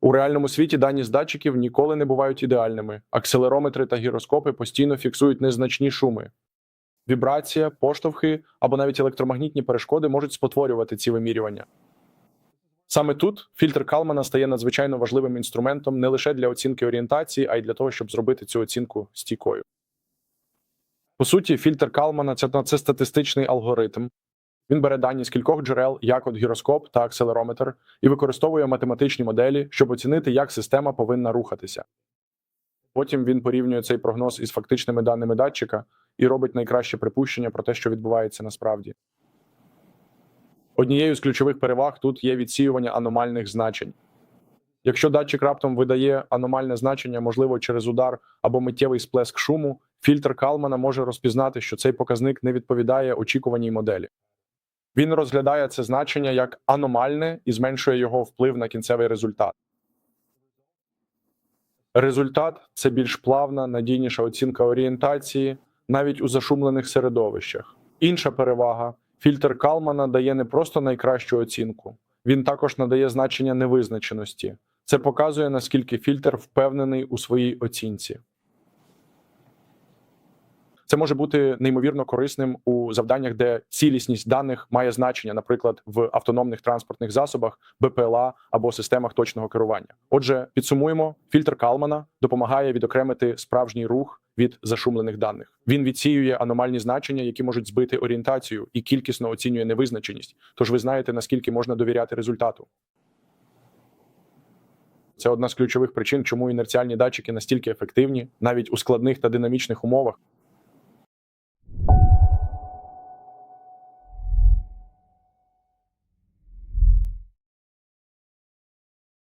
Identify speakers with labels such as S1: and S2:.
S1: У реальному світі дані з датчиків ніколи не бувають ідеальними. Акселерометри та гіроскопи постійно фіксують незначні шуми. Вібрація, поштовхи або навіть електромагнітні перешкоди можуть спотворювати ці вимірювання. Саме тут фільтр Калмана стає надзвичайно важливим інструментом не лише для оцінки орієнтації, а й для того, щоб зробити цю оцінку стійкою. По суті, фільтр Калмана це, статистичний алгоритм. Він бере дані з кількох джерел, як от гіроскоп та акселерометр, і використовує математичні моделі, щоб оцінити, як система повинна рухатися. Потім він порівнює цей прогноз із фактичними даними датчика і робить найкраще припущення про те, що відбувається насправді. Однією з ключових переваг тут є відсіювання аномальних значень. Якщо датчик раптом видає аномальне значення, можливо, через удар або миттєвий сплеск шуму, фільтр Калмана може розпізнати, що цей показник не відповідає очікуваній моделі. Він розглядає це значення як аномальне і зменшує його вплив на кінцевий результат. Результат це більш плавна, надійніша оцінка орієнтації навіть у зашумлених середовищах. Інша перевага фільтр Калмана дає не просто найкращу оцінку, він також надає значення невизначеності. Це показує, наскільки фільтр впевнений у своїй оцінці. Це може бути неймовірно корисним у завданнях, де цілісність даних має значення, наприклад, в автономних транспортних засобах, БПЛА або системах точного керування. Отже, підсумуємо, фільтр Калмана допомагає відокремити справжній рух від зашумлених даних. Він відсіює аномальні значення, які можуть збити орієнтацію, і кількісно оцінює невизначеність. Тож ви знаєте, наскільки можна довіряти результату. Це одна з ключових причин, чому інерціальні датчики настільки ефективні навіть у складних та динамічних умовах.